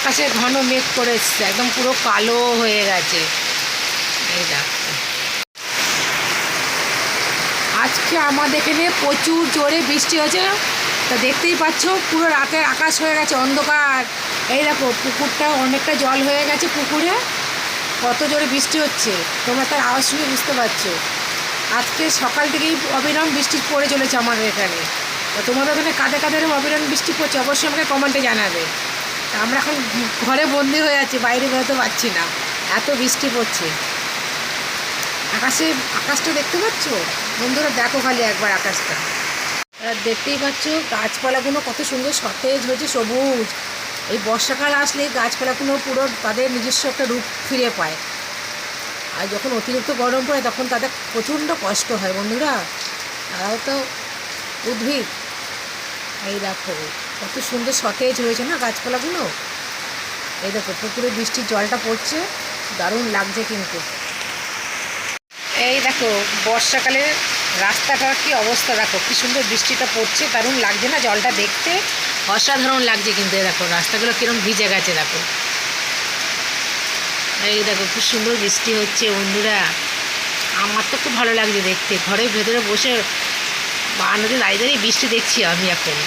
আকাশে ঘন মেঘ করে এসছে একদম পুরো কালো হয়ে গেছে। এই আজকে আমাদের এখানে প্রচুর জোরে বৃষ্টি হয়েছে, তা দেখতেই পাচ্ছ, পুরো রাতের আকাশ হয়ে গেছে, অন্ধকার। এই দেখো, পুকুরটা অনেকটা জল হয়ে গেছে পুকুরে। কত জোরে বৃষ্টি হচ্ছে, তোমরা তার আওয়াজ শুনে বুঝতে পারছ। আজকে সকাল থেকেই অবিরাম বৃষ্টি পড়ে চলেছে আমাদের এখানে। তোমাদের ওখানে কাঁধে কাঁধে অবিরাম বৃষ্টি পড়ছে, অবশ্যই আমাকে কমেন্টে জানাবে। আমরা এখন ঘরে বন্দি হয়ে আছি, বাইরে বেরোতে পারছি না। এত বৃষ্টি পড়ছে। আকাশে, আকাশটা দেখতে পাচ্ছ? বন্ধুরা, দেখো খালি একবার আকাশটা। দেখতেই পাচ্ছ, গাছপালাগুলো কত সুন্দর সতেজ হয়েছে, সবুজ। এই বর্ষাকাল আসলে গাছপালাগুলো পুরো তাদের নিজস্ব একটা রূপ ফিরে পায়। আর যখন অতিরিক্ত গরম পড়ে, তখন তাদের প্রচণ্ড কষ্ট হয়, বন্ধুরা। তারাও তো উদ্ভিদ। এই দেখো। কত সুন্দর সতেজ হয়েছে না গাছপালাগুলো? এই দেখো, পুকুরে বৃষ্টির জলটা পড়ছে, দারুণ লাগছে কিন্তু। এই দেখো, বর্ষাকালে রাস্তাটার কি অবস্থা দেখো, কি সুন্দর বৃষ্টিটা পড়ছে, দারুণ লাগছে না জলটা দেখতে? অসাধারণ লাগছে কিন্তু এই দেখো, রাস্তাগুলো কিরম ভিজে গেছে দেখো। এই দেখো, খুব সুন্দর বৃষ্টি হচ্ছে বন্ধুরা। আমার তো খুব ভালো লাগছে দেখতে, ঘরের ভেতরে বসে দাঁড়িয়ে দাঁড়িয়ে বৃষ্টি দেখছি আমি এখন।